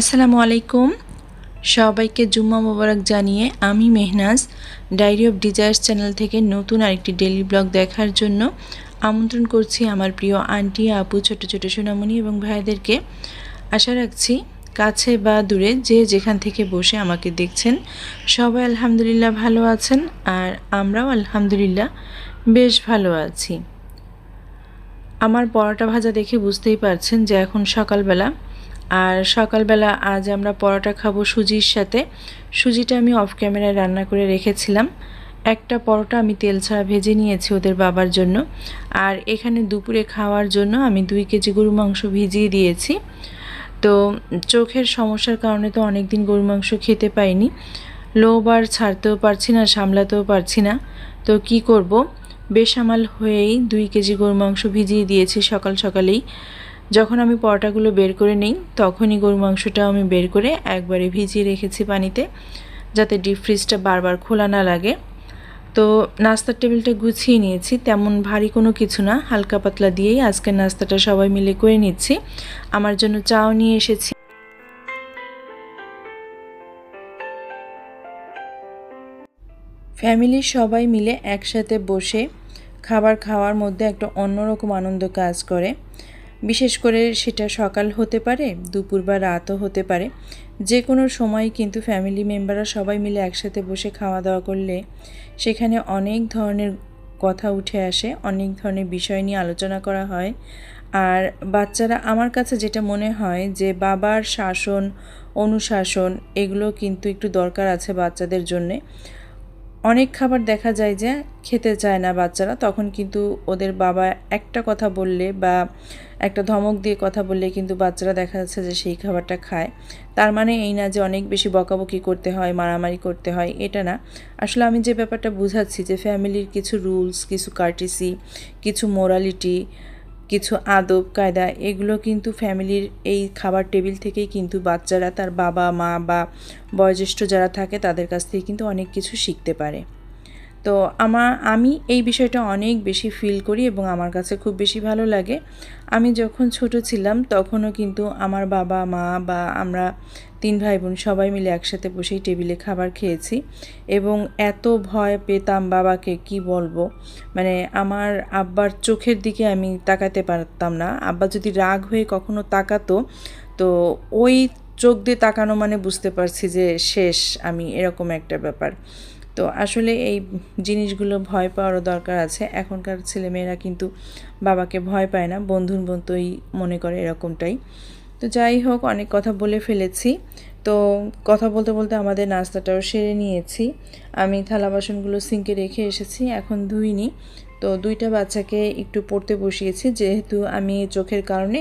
আসসালামু আলাইকুম। সবাইকে জুম্মা মোবারক জানিয়ে আমি Mehnaz diary of desires channel থেকে নতুন আরেকটি ডেলি ব্লগ দেখার জন্য আমন্ত্রণ করছি আমার প্রিয় আন্টি, আপু, ছোট ছোট সোনামণি এবং ভাইদেরকে। আশা রাখছি কাছে বা দূরে যে যেখান থেকে বসে আমাকে দেখছেন, সবাই আলহামদুলিল্লাহ ভালো আছেন আর আমরাও আলহামদুলিল্লাহ বেশ ভালো আছি। আমার পরোটা ভাজা দেখে বুঝতেই পারছেন যে এখন সকালবেলা আর সকালবেলা আজ আমরা পরোটা খাব সুজির সাথে। সুজিটা আমি অফ ক্যামেরায় রান্না করে রেখেছিলাম। একটা পরোটা আমি তেল ছাড়া ভেজে নিয়েছি ওদের বাবার জন্য। আর এখানে দুপুরে খাওয়ার জন্য আমি দুই কেজি গরু মাংস ভিজিয়ে দিয়েছি। তো চোখের সমস্যার কারণে তো অনেক দিন গরু মাংস খেতে পাইনি। লোভ আর ছাড়তেও পারছি না, সামলাতেও পারছি না। তো কি করব? বেসামাল হয়েই দুই কেজি গরু মাংস ভিজিয়ে দিয়েছি সকাল সকালেই। যখন আমি পরোটাগুলো বের করে নিই, তখনই গরু মাংসটাও আমি বের করে একবারে ভিজিয়ে রেখেছি পানিতে, যাতে ডিপ ফ্রিজটা বারবার খোলা না লাগে। তো নাস্তার টেবিলটা গুছিয়ে নিয়েছি, তেমন ভারী কোনো কিছু না, হালকা পাতলা দিয়েই আজকের নাস্তাটা সবাই মিলে করে নিচ্ছি। আমার জন্য চাও নিয়ে এসেছি। ফ্যামিলির সবাই মিলে একসাথে বসে খাবার খাওয়ার মধ্যে একটা অন্যরকম আনন্দ কাজ করে। বিশেষ করে সেটা সকাল হতে পারে, দুপুর বা রাতও হতে পারে। যে কোনো সময় কিন্তু ফ্যামিলি মেম্বাররা সবাই মিলে একসাথে বসে খাওয়া দাওয়া করলে সেখানে অনেক ধরনের কথা উঠে আসে, অনেক ধরনের বিষয় নিয়ে আলোচনা করা হয়। আর বাচ্চারা আমার কাছে যেটা মনে হয় যে বাবার শাসন, অনুশাসন এগুলো কিন্তু একটু দরকার আছে বাচ্চাদের জন্যে। অনেক খাবার দেখা যায় যে খেতে চায় না বাচ্চারা, তখন কিন্তু ওদের বাবা একটা কথা বললে বা একটা ধমক দিয়ে কথা বললে কিন্তু বাচ্চারা দেখা যাচ্ছে যে সেই খাবারটা খায়। তার মানে এই না যে অনেক বেশি বকাবকি করতে হয়, মারামারি করতে হয়, এটা না। আসলে আমি যে ব্যাপারটা বুঝাচ্ছি যে ফ্যামিলির কিছু রুলস কিছু কার্টিসি কিছু মোরালিটি কিছু আদব, কায়দা, এগুলো কিন্তু ফ্যামিলির এই খাবার টেবিল থেকেই কিন্তু বাচ্চারা তার বাবা, মা বা বয়োজ্যেষ্ঠ যারা থাকে তাদের কাছ থেকে কিন্তু অনেক কিছু শিখতে পারে। তো আমার আমি এই বিষয়টা অনেক বেশি ফিল করি এবং আমার কাছে খুব বেশি ভালো লাগে। আমি যখন ছোট ছিলাম, তখনও কিন্তু আমার বাবা, মা বা আমরা তিন ভাই বোন সবাই মিলে একসাথে বসেই টেবিলে খাবার খেয়েছি এবং এত ভয় পেতাম বাবাকে, কি বলব? মানে আমার আব্বার চোখের দিকে আমি তাকাতে পারতাম না। আব্বা যদি রাগ হয়ে কখনো তাকাতো, তো ওই চোখ দিয়ে তাকানো মানে বুঝতে পারছি যে শেষ, আমি এরকম একটা ব্যাপার। তো আসলে এই জিনিসগুলো ভয় পাওয়ারও দরকার আছে। এখনকার ছেলেমেয়েরা কিন্তু বাবাকে ভয় পায় না, বন্ধুর মতোই মনে করে এরকমটাই। তো যাই হোক, অনেক কথা বলে ফেলেছি। তো কথা বলতে বলতে আমাদের নাস্তাটাও সেরে নিয়েছি। আমি থালা বাসনগুলো সিঙ্কে রেখে এসেছি, এখন ধুইনি। তো দুইটা বাচ্চাকে একটু পড়তে বসিয়েছি, যেহেতু আমি চোখের কারণে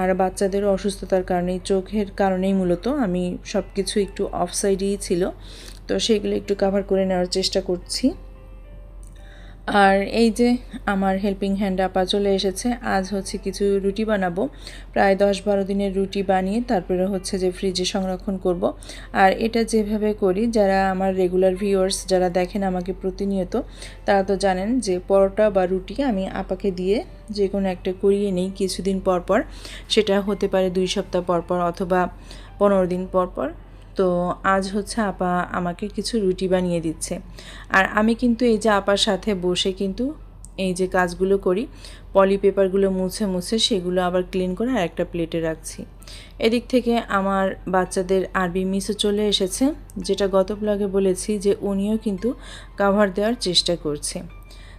আর বাচ্চাদেরও অসুস্থতার কারণে, চোখের কারণেই মূলত আমি সব কিছু একটু অফ সাইডেই ছিল। তো সেগুলো একটু কাভার করে নেওয়ার চেষ্টা করছি। আর এই যে আমার হেল্পিং হ্যান্ড আপা চলে এসেছে, আজ হচ্ছে কিছু রুটি বানাবো। প্রায় দশ বারো দিনের রুটি বানিয়ে তারপরে হচ্ছে যে ফ্রিজে সংরক্ষণ করব। আর এটা যেভাবে করি, যারা আমার রেগুলার ভিউয়ার্স যারা দেখেন আমাকে প্রতিনিয়ত, তারা তো জানেন যে পরোটা বা রুটি আমি আপাকে দিয়ে যে কোনো একটা করিয়ে নিই কিছুদিন পর পর সেটা হতে পারে দুই সপ্তাহ পর পর অথবা পনেরো দিন পর পর তো আজ হচ্ছে আপা আমাকে কিছু রুটি বানিয়ে দিচ্ছে। আর আমি কিন্তু এই যে আপার সাথে বসে কিন্তু এই যে কাজগুলো করি, পলি পেপারগুলো মুছে মুছে সেগুলো আবার ক্লিন করে আর একটা প্লেটে রাখছি। এদিক থেকে আমার বাচ্চাদের আরবি মিসও চলে এসেছে, যেটা গত ব্লগে বলেছি যে উনিও কিন্তু কাভার দেওয়ার চেষ্টা করছে।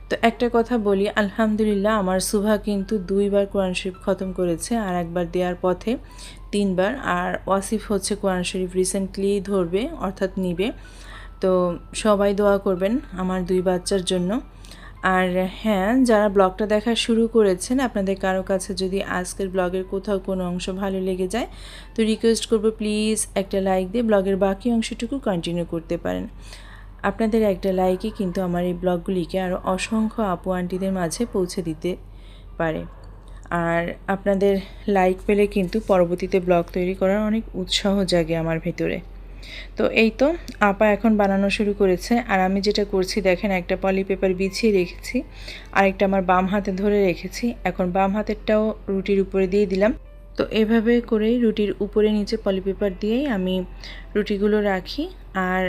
তো একটা কথা বলি, আলহামদুলিল্লাহ আমার সুভা কিন্তু দুইবার কোরআন শরীফ খতম করেছে আর একবার দেওয়ার পথে তিনবার। আর ওয়াসিফ হচ্ছে কোরআন শরীফ রিসেন্টলি ধরবে, অর্থাৎ নিবে। তো সবাই দোয়া করবেন আমার দুই বাচ্চার জন্য। আর হ্যাঁ যারা ব্লগটা দেখা শুরু করেছেন, আপনাদের কারও কাছে যদি আজকের ব্লগের কোথাও কোনো অংশ ভালো লেগে যায়, তো রিকোয়েস্ট করব প্লিজ একটা লাইক দিয়ে ব্লগের বাকি অংশটুকু কন্টিনিউ করতে পারেন। আপনাদের একটা লাইকই কিন্তু আমার এই ব্লগগুলিকে আরও অসংখ্য আপু, আন্টিদের মাঝে পৌঁছে দিতে পারে। আর আপনাদের লাইক পেলে কিন্তু পরবর্তীতে ব্লগ তৈরি করার অনেক উৎসাহ জাগে আমার ভেতরে। তো এই তো, আপা এখন বানানো শুরু করেছে। আর আমি যেটা করছি, দেখেন একটা পলি পেপার বিছিয়ে রেখেছি, আরেকটা আমার বাম হাতে ধরে রেখেছি। এখন বাম হাতেরটাও রুটির উপরে দিয়ে দিলাম। তো এভাবে করেই রুটির উপরে নিচে পলিপেপার দিয়েই আমি রুটিগুলো রাখি। আর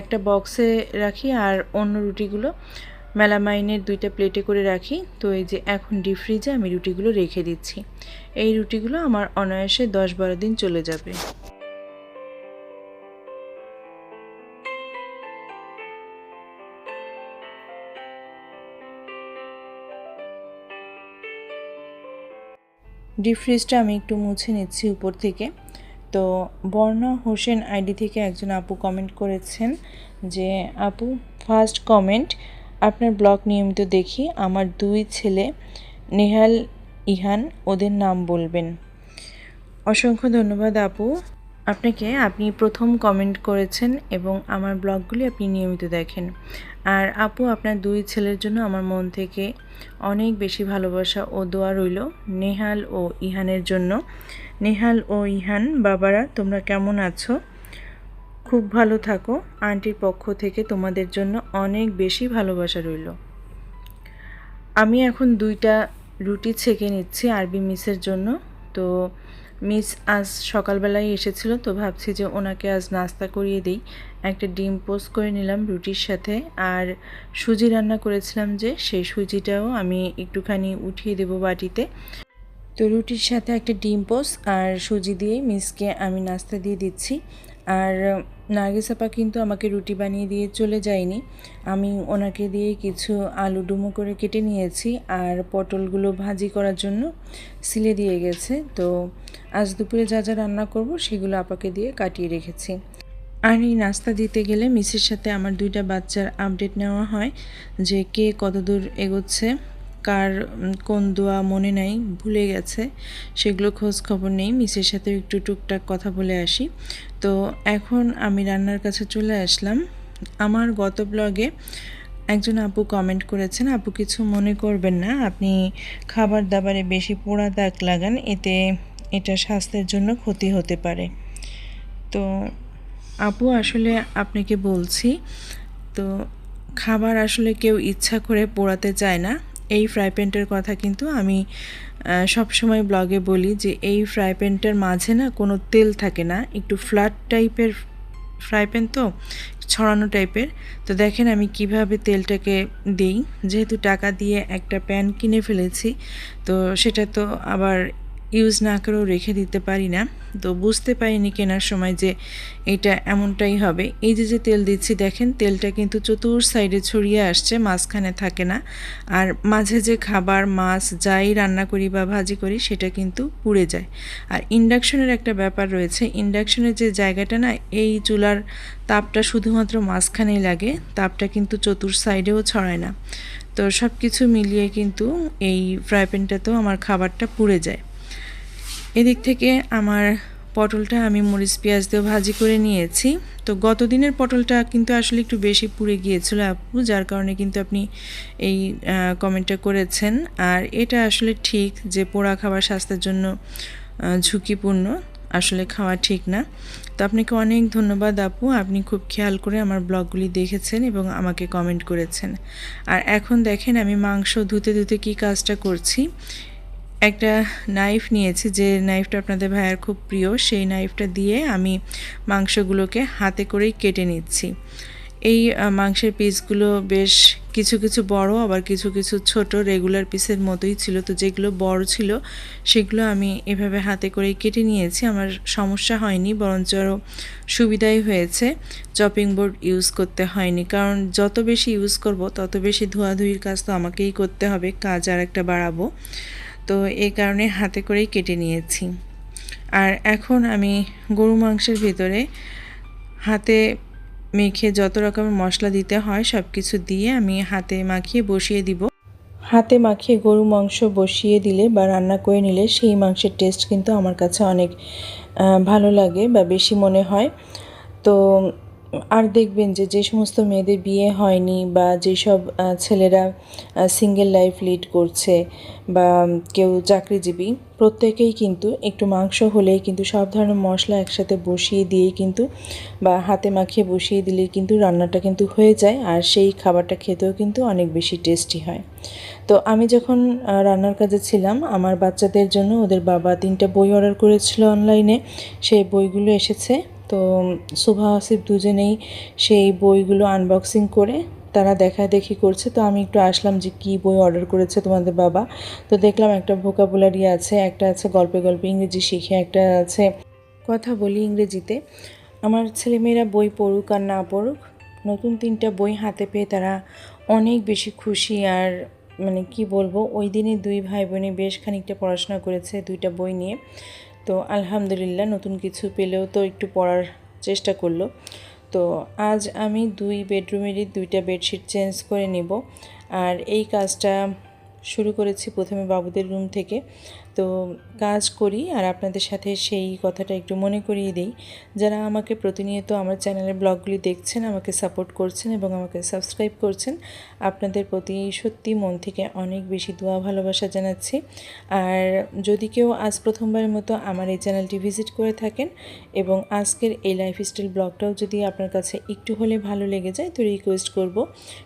একটা বক্সে রাখি আর অন্য রুটিগুলো মেলামাইনের দুইটা প্লেটে করে রাখি। তো এই যে এখন ডিপ ফ্রিজে আমি রুটিগুলো রেখে দিচ্ছি। এই রুটিগুলো আমার অনায়াসে দশ বারো দিন চলে যাবে। ডিপ ফ্রিজটা আমি একটু মুছে নিচ্ছি উপর থেকে। তো বর্ণা হোসেন আইডি থেকে একজন আপু কমেন্ট করেছেন যে, আপু ফার্স্ট কমেন্ট আপনার ব্লগ নিয়মিত দেখি, আমার দুই ছেলে, নেহাল ইহান, ওদের নাম বলবেন। অসংখ্য ধন্যবাদ আপু। আপনাকে আপনি প্রথম কমেন্ট করেছেন এবং আমার ব্লগগুলি আপনি নিয়মিত দেখেন। আর আপু, আপনার দুই ছেলের জন্য আমার মন থেকে অনেক বেশি ভালোবাসা ও দোয়া রইল নেহাল ও ইহানের জন্য। নেহাল ও ইহান, বাবারা, তোমরা কেমন আছো? খুব ভালো থাকো। আন্টির পক্ষ থেকে তোমাদের জন্য অনেক বেশি ভালোবাসা রইল। আমি এখন দুইটা রুটি ছেঁকে নিচ্ছি আরবি মিসের জন্য। তো মিস আজ সকালবেলায় এসেছিল, তো ভাবছি যে ওনাকে আজ নাস্তা করিয়ে দিই। একটা ডিম পোস্ট করে নিলাম রুটির সাথে, আর সুজি রান্না করেছিলাম যে, সেই সুজিটাও আমি একটুখানি উঠিয়ে দেব বাটিতে। তো রুটির সাথে একটা ডিম পোস আর সুজি দিয়ে মিসকে আমি নাস্তা দিয়ে দিচ্ছি। আর, নার্গিস আপা কিন্তু আমাকে রুটি বানিয়ে দিয়ে চলে যায়নি। আমি ওনাকে দিয়ে কিছু আলু ডুমো করে কেটে নিয়েছি আর পটলগুলো ভাজি করার জন্য সিলে দিয়ে গেছে। তো আজ দুপুরে যা যা রান্না করব সেগুলো আপাকে দিয়ে কাটিয়ে রেখেছি। আর এই নাস্তা দিতে গেলে মিসের সাথে আমার দুইটা বাচ্চার আপডেট নেওয়া হয় যে কে কতদূর এগোচ্ছে। কার কোন দোয়া মনে নাই, ভুলে গেছে। সেগুলো খোঁজ খবর নেই। মিসের সাথে একটু টুকটাক কথা বলে আসি। তো এখন আমি রান্নার কাছে চলে আসলাম। আমার গত ব্লগে একজন আপু কমেন্ট করেছেন, আপু কিছু মনে করবেন না। আপনি খাবার দাবারে বেশি পোড়া দাগ লাগান। এতে এটা স্বাস্থ্যের জন্য ক্ষতি হতে পারে। তো আপু, আসলে আপনাকে বলছি, তো খাবার আসলে কেউ ইচ্ছা করে পোড়াতে চায় না। এই ফ্রাই প্যানটার কথা কিন্তু আমি সবসময় ব্লগে বলি যে এই ফ্রাই প্যানটার মাঝে না কোনো তেল থাকে না, একটু ফ্ল্যাট টাইপের ফ্রাই প্যান তো, ছড়ানো টাইপের তো দেখেন আমি কীভাবে তেলটাকে দিই, যেহেতু টাকা দিয়ে একটা প্যান কিনে ফেলেছি, তো সেটা তো আবার ইউজ না করেও রেখে দিতে পারি না। তো বুঝতে পারিনি কেনার সময় যে এটা এমনটাই হবে। এই যে যে তেল দিচ্ছি, দেখেন, তেলটা কিন্তু চতুর সাইডে ছড়িয়ে আসছে, মাঝখানে থাকে না। আর মাঝে যে খাবার, মাছ, যাই রান্না করি বা ভাজি করি, সেটা কিন্তু পুড়ে যায়। আর ইন্ডাকশনের একটা ব্যাপার রয়েছে, ইন্ডাকশনের যে জায়গাটা না, এই চুলার তাপটা শুধুমাত্র মাঝখানেই লাগে, তাপটা কিন্তু চতুর সাইডেও ছড়ায় না। তো সব কিছু মিলিয়ে কিন্তু এই ফ্রাই প্যানটাতেও আমার খাবারটা পুড়ে যায়। এদিক থেকে আমার পটলটা আমি মরিচ, পেঁয়াজ দিয়ে ভাজি করে নিয়েছি। তো গত দিনের পটলটা কিন্তু আসলে একটু বেশি পুড়ে গিয়েছিল আপু, যার কারণে কিন্তু আপনি এই কমেন্টটা করেছেন। আর এটা আসলে ঠিক যে পোড়া খাবার স্বাস্থ্যের জন্য ঝুঁকিপূর্ণ, আসলে খাওয়া ঠিক না। তো আপনাকে অনেক ধন্যবাদ আপু, আপনি খুব খেয়াল করে আমার ব্লগগুলি দেখেছেন এবং আমাকে কমেন্ট করেছেন। আর এখন দেখেন আমি মাংস ধুতে ধুতে কী কাজটা করছি। একটা নাইফ নিয়েছি যে নাইফটা আপনাদের ভাইয়ার খুব প্রিয়, সেই নাইফটা দিয়ে আমি মাংসগুলোকে হাতে করেই কেটে নিচ্ছি। এই মাংসের পিসগুলো বেশ কিছু কিছু বড়, আবার কিছু কিছু ছোট রেগুলার পিসের মতোই ছিল। তো যেগুলো বড় ছিল, সেগুলো আমি এভাবে হাতে করেই কেটে নিয়েছি। আমার সমস্যা হয়নি, বরঞ্চ আরও সুবিধাই হয়েছে। চপিং বোর্ড ইউজ করতে হয়নি, কারণ যত বেশি ইউজ করব, তত বেশি ধোয়াধুয়ির কাজ তো আমাকেই করতে হবে, কাজ আর একটা বাড়াবো। তো এই কারণে হাতে করেই কেটে নিয়েছি। আর এখন আমি গরু মাংসের ভিতরে হাতে মেখে যত রকমের মশলা দিতে হয় সব কিছু দিয়ে আমি হাতে মাখিয়ে বসিয়ে দিব। হাতে মাখিয়ে গরু মাংস বসিয়ে দিলে বা রান্না করে নিলে সেই মাংসের টেস্ট কিন্তু আমার কাছে অনেক ভালো লাগে বা বেশি মনে হয়। তো আর দেখবেন যে যে সমস্ত মেয়েদের বিয়ে হয়নি বা যেসব ছেলেরা সিঙ্গেল লাইফ লিড করছে বা কেউ চাকরিজীবী, প্রত্যেকেই কিন্তু একটু মাংস হলেই কিন্তু সব ধরনের মশলা একসাথে বসিয়ে দিয়েই কিন্তু বা হাতে মাখিয়ে বসিয়ে দিলেই কিন্তু রান্নাটা কিন্তু হয়ে যায় আর সেই খাবারটা খেতেও কিন্তু অনেক বেশি টেস্টি হয়। তো আমি যখন রান্নার কাজে ছিলাম, আমার বাচ্চাদের জন্য ওদের বাবা তিনটা বই অর্ডার করেছিল অনলাইনে সেই বইগুলো এসেছে। তো শুভা আসিফ দুজনেই সেই বইগুলো আনবক্সিং করে তারা দেখা দেখি করছে। তো আমি একটু আসলাম যে কী বই অর্ডার করেছে তোমাদের বাবা। তো দেখলাম একটা ভোকাবুলারি আছে, একটা আছে গল্পে গল্পে ইংরেজি শিখে, একটা আছে কথা বলি ইংরেজিতে। আমার ছেলেমেয়েরা বই পড়ুক আর না পড়ুক, নতুন তিনটা বই হাতে পেয়ে তারা অনেক বেশি খুশি আর মানে কি বলব, ওই দিনে দুই ভাই বোনে বেশ খানিকটা পড়াশোনা করেছে দুইটা বই নিয়ে। তো আলহামদুলিল্লাহ নতুন কিছু পেলেও তো একটু পড়ার চেষ্টা করল। তো আজ আমি দুই বেডরুমেরই দুইটা বেডশিট চেঞ্জ করে নেব। আর এই কাজটা শুরু করেছি প্রথমে বাবুদের রুম থেকে। তো কাজ করি আর আপনাদের সাথে সেই কথাটা একটু মনে করিয়ে দিই। যারা আমাকে প্রতিনিয়ত আমার চ্যানেলের ব্লগগুলি দেখছেন, আমাকে সাপোর্ট করছেন এবং আমাকে সাবস্ক্রাইব করছেন, আপনাদের প্রতি সত্যি মন থেকে অনেক বেশি দোয়া, ভালোবাসা জানাচ্ছি। আর যদি কেউ আজ প্রথমবারের মতো আমার এই চ্যানেলটি ভিজিট করে থাকেন এবং আজকের এই লাইফস্টাইল ব্লগটাও যদি আপনার কাছে একটু হলে ভালো লেগে যায়, তো রিকোয়েস্ট করব,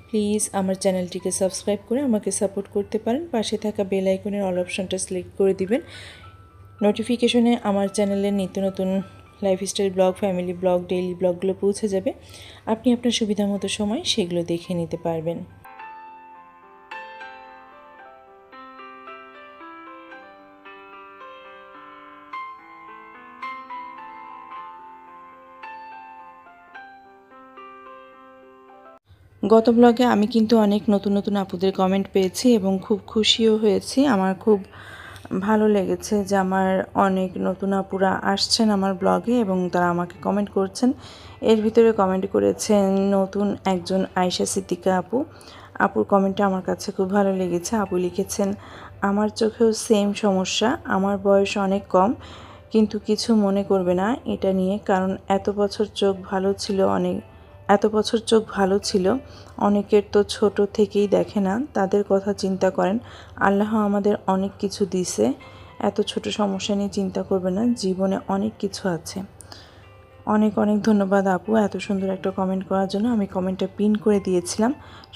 প্লিজ আমার চ্যানেলটিকে সাবস্ক্রাইব করে আমাকে সাপোর্ট করতে পারেন। পাশে থাকা বেল আইকনের অল অপশনটা সিলেক্ট করে দিবেন। নোটিফিকেশনে আমার চ্যানেলের নিত্য নতুন lifestyle blog family blog daily ব্লগগুলো পৌঁছে যাবে। আপনি আপনার সুবিধা মতো সময় সেগুলো দেখে নিতে পারবেন। গত ব্লগে আমি কিন্তু অনেক নতুন নতুন আপুদের কমেন্ট পেয়েছি এবং খুব খুশিও হয়েছি। আমার খুব ভালো লেগেছে যে আমার অনেক নতুন আপুরা আসছেন আমার ব্লগে এবং তারা আমাকে কমেন্ট করছেন। এর ভিতরে কমেন্ট করেছেন নতুন একজন আয়শা সিদ্দিকা আপু। আপুর কমেন্টটা আমার কাছে খুব ভালো লেগেছে। আপু লিখেছেন, আমার চোখেও সেম সমস্যা, আমার বয়স অনেক কম, কিন্তু কিছু মনে করবে না, এটা নিয়ে, কারণ এত বছর চোখ ভালো ছিল অনেক এত বছর চোখ ভালো ছিল, অনেকের তো ছোট থেকেই দেখে না, তাদের কথা চিন্তা করেন, আল্লাহ আমাদের অনেক কিছু দিছে, এত ছোট সমস্যা নিয়ে চিন্তা করবে না, জীবনে অনেক কিছু আছে। অনেক অনেক ধন্যবাদ আপু, এত সুন্দর একটা কমেন্ট করার জন্য, আমি কমেন্টটা পিন করে দিয়েছিলাম,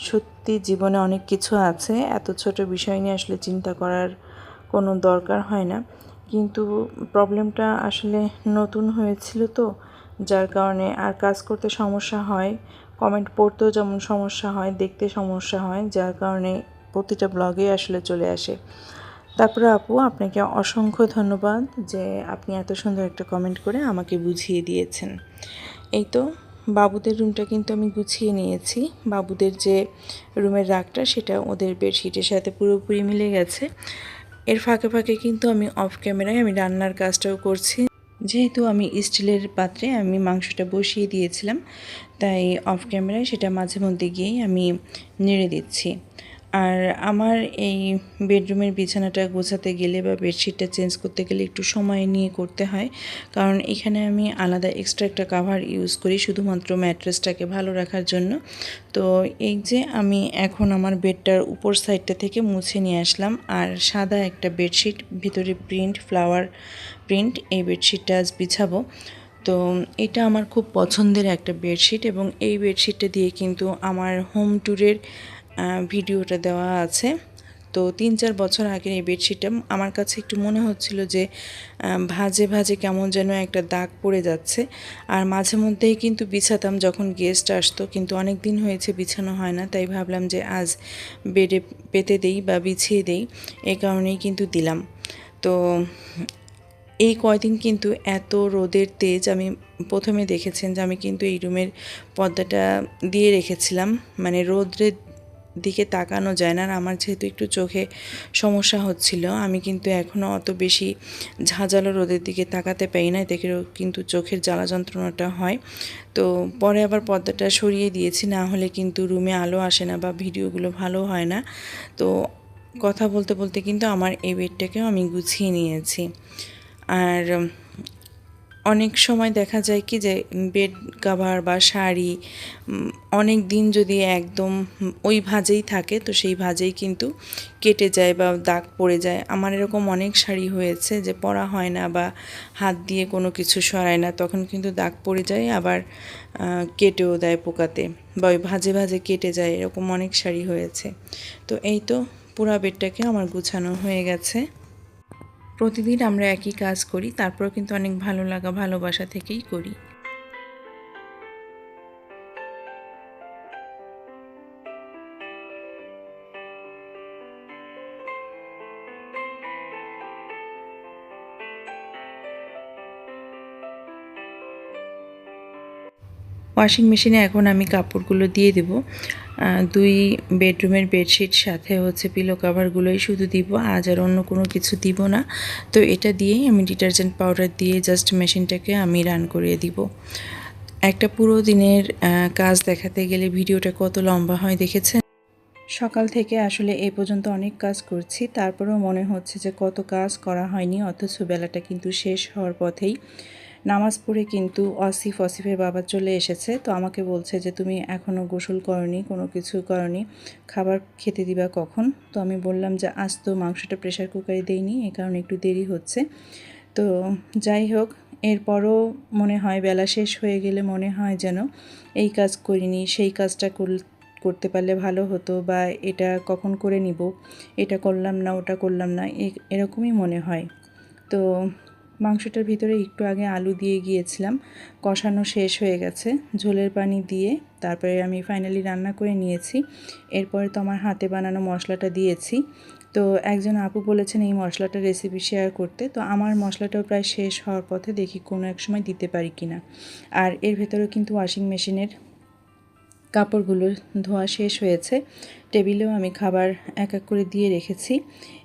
সত্যি জীবনে অনেক কিছু আছে, এত ছোট বিষয় নিয়ে আসলে চিন্তা করার কোনো দরকার হয় না, কিন্তু প্রবলেমটা আসলে নতুন হয়েছিল তো যার কারণে আর কাজ করতে সমস্যা হয় কমেন্ট পড়তেও যেমন সমস্যা হয়, দেখতে সমস্যা হয়, যার কারণে প্রতিটা ব্লগে আসলে চলে আসে। তারপরে আপু, আপনাকে অসংখ্য ধন্যবাদ যে আপনি এত সুন্দর একটা কমেন্ট করে আমাকে বুঝিয়ে দিয়েছেন। এই তো, বাবুদের রুমটা কিন্তু আমি গুছিয়ে নিয়েছি। বাবুদের যে রুমের রাগটা, সেটা ওদের বেডশিটের সাথে পুরোপুরি মিলে গেছে। এর ফাঁকে ফাঁকে কিন্তু আমি অফ ক্যামেরায় আমি রান্নার কাজটাও করছি। যেহেতু আমি স্টিলের পাত্রে আমি মাংসটা বসিয়ে দিয়েছিলাম, তাই অফ ক্যামেরায় সেটা মাঝে মধ্যে গিয়েই আমি নেড়ে দিচ্ছি। আর আমার এই বেডরুমের বিছানাটা গোছাতে গেলে বা বেডশিটটা চেঞ্জ করতে গেলে একটু সময় নিয়ে করতে হয়। কারণ এখানে আমি আলাদা এক্সট্রা একটা কাভার ইউজ করি শুধুমাত্র ম্যাট্রেসটাকে ভালো রাখার জন্য। তো এই যে আমি এখন আমার বেডটার উপর সাইডটা থেকে মুছে নিয়ে আসলাম আর সাদা একটা বেডশিট ভিতরে প্রিন্ট ফ্লাওয়ার প্রিন্ট এই বেডশিটটা আজ বিছাবো। তো এটা আমার খুব পছন্দের একটা বেডশিট এবং এই বেডশিটটা দিয়ে কিন্তু আমার হোম ট্যুরের ভিডিওটা দেওয়া আছে। তো তিন চার বছর আগের এই বেডশিটটা আমার কাছে একটু মনে হচ্ছিল যে ভাজে ভাজে কেমন যেন একটা দাগ পড়ে যাচ্ছে। আর মাঝে মধ্যেই কিন্তু বিছাতাম যখন গেস্ট আসতো, কিন্তু অনেক দিন হয়েছে বিছানো হয় না, তাই ভাবলাম যে আজ বেডে পেতে দেই বা বিছিয়ে দেই এই কারণেই কিন্তু দিলাম। তো এই কয়দিন কিন্তু এত রোদের তেজ আমি প্রথমে দেখেছেন যে আমি কিন্তু এই রুমের পর্দাটা দিয়ে রেখেছিলাম মানে রোদ্রের দিকে তাকানো যায় না। আর আমার যেহেতু একটু চোখে সমস্যা হচ্ছিল, আমি কিন্তু এখনও অত বেশি ঝাঁঝালো রোদের দিকে তাকাতে পারি না এতে কিন্তু চোখের জ্বালা যন্ত্রণাটা হয়। তো পরে আবার পর্দাটা সরিয়ে দিয়েছি, না হলে কিন্তু রুমে আলো আসে না বা ভিডিওগুলো ভালো হয় না। তো কথা বলতে বলতে কিন্তু আমার এই বেডটাকেও আমি গুছিয়ে নিয়েছি। আর অনেক সময় দেখা যায় কি যে বেড কাভার বা শাড়ি অনেক দিন যদি একদম ওই ভাজেই থাকে, তো সেই ভাজেই কিন্তু কেটে যায় বা দাগ পড়ে যায়। আমার এরকম অনেক শাড়ি হয়েছে যে পরা হয় না বা হাত দিয়ে কোনো কিছু সরায় না, তখন কিন্তু দাগ পড়ে যায়, আবার কেটেও দেয় পোকাতে বা ওই ভাজে ভাজে কেটে যায়, এরকম অনেক শাড়ি হয়েছে। তো এই তো পুরা বেডটাকে আমার গুছানো হয়ে গেছে। প্রতিদিন আমরা একই কাজ করি, তারপরেও কিন্তু অনেক ভালো লাগা, ভালোবাসা থেকেই করি। ওয়াশিং মেশিনে এখন আমি কাপড়গুলো দিয়ে দেব। দুই বেডরুমের বেডশিট সাথে হচ্ছে পিলো কাভারগুলোই শুধু দিব, আজ আর অন্য কোনো কিছু দিব না। তো এটা দিয়েই আমি ডিটারজেন্ট পাউডার দিয়ে জাস্ট মেশিনটাকে আমি রান করিয়ে দিব। একটা পুরো দিনের কাজ দেখাতে গেলে ভিডিওটা কত লম্বা হয় দেখেছেন? সকাল থেকে আসলে এই পর্যন্ত অনেক কাজ করছি, তারপরেও মনে হচ্ছে যে কত কাজ করা হয়নি, অথচ বেলাটা কিন্তু শেষ হওয়ার পথেই। নামাজ পড়ে কিন্তু অসিফ অসিফের বাবা চলে এসেছে। তো আমাকে বলছে যে, তুমি এখনও গোসল করনি, কোনো কিছু করনি, খাবার খেতে দিবা কখন? তো আমি বললাম যে, আজ তো মাংসটা প্রেশার কুকারে দেইনি এই কারণে একটু দেরি হচ্ছে। তো যাই হোক, এরপরও মনে হয় বেলা শেষ হয়ে গেলে মনে হয় যেন এই কাজ করিনি, সেই কাজটা করতে পারলে ভালো হতো বা এটা কখন করে নিব, এটা করলাম না, ওটা করলাম না, এ- এরকমই মনে হয়। তো মাংসটার ভিতরে একটু আগে আলু দিয়ে গিয়েছিলাম, কষানো শেষ হয়ে গেছে। ঝোলের পানি দিয়ে তারপরে আমি ফাইনালি রান্না করে নিয়েছি। এরপরে তো আমার হাতে বানানো মশলাটা দিয়েছি। তো একজন আপু বলেছেন এই মশলাটা রেসিপি শেয়ার করতে। তো আমার মশলাটাও প্রায় শেষ হওয়ার পথে দেখি কোনো এক সময় দিতে পারি কিনা। আর এর ভেতরেও কিন্তু ওয়াশিং মেশিনের কাপড়গুলো ধোয়া শেষ হয়েছে। টেবিলেও আমি খাবার এক এক করে দিয়ে রেখেছি।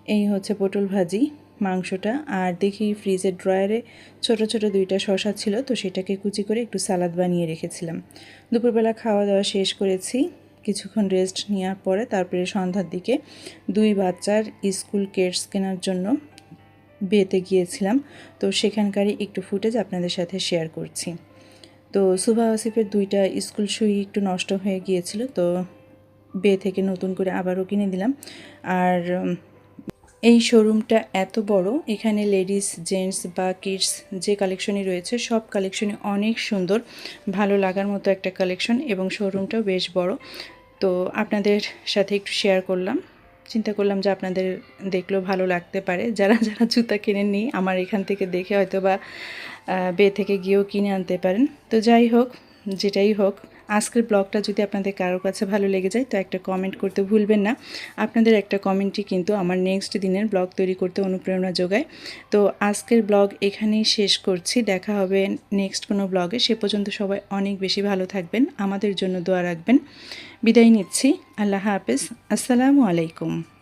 এই হচ্ছে পটল ভাজি। মাংসটা আর দেখি ফ্রিজের ড্রয়ারে ছোট ছোট দুইটা শশা ছিল, তো সেটাকে কুচি করে একটু সালাদ বানিয়ে রেখেছিলাম। দুপুরবেলা খাওয়া দাওয়া শেষ করেছি। কিছুক্ষণ রেস্ট নেওয়ার পরে তারপরে সন্ধ্যার দিকে দুই বাচ্চার স্কুল কেটস কেনার জন্য বিয়েতে গিয়েছিলাম, তো সেখানকারই একটু ফুটেজ আপনাদের সাথে শেয়ার করছি। তো সুভা আসিফের দুইটা স্কুল শুই একটু নষ্ট হয়ে গিয়েছিল, তো বে থেকে নতুন করে আবারও কিনে দিলাম। আর এই শোরুমটা এত বড়, এখানে লেডিস জেন্টস বা কিডস যে কালেকশনই রয়েছে, সব কালেকশনই অনেক সুন্দর, ভালো লাগার মতো একটা কালেকশন এবং শোরুমটাও বেশ বড়। তো আপনাদের সাথে একটু শেয়ার করলাম। চিন্তা করলাম যে আপনাদের দেখলেও ভালো লাগতে পারে। যারা যারা জুতা কিনেননি, আমার এখান থেকে দেখে হয়তো বা বে থেকে গিয়েও কিনে আনতে পারেন। তো যাই হোক, যেটাই হোক আজকের ব্লগটা যদি আপনাদের কারোর কাছে ভালো লেগে যায়, তো একটা কমেন্ট করতে ভুলবেন না। আপনাদের একটা কমেন্টই কিন্তু আমার নেক্সট দিনের ব্লগ তৈরি করতে অনুপ্রেরণা যোগায়। তো আজকের ব্লগ এখানেই শেষ করছি। দেখা হবে নেক্সট কোনো ব্লগে। সে পর্যন্ত সবাই অনেক বেশি ভালো থাকবেন, আমাদের জন্য দোয়া রাখবেন। বিদায় নিচ্ছি। আল্লাহ হাফেজ। আসসালামু আলাইকুম।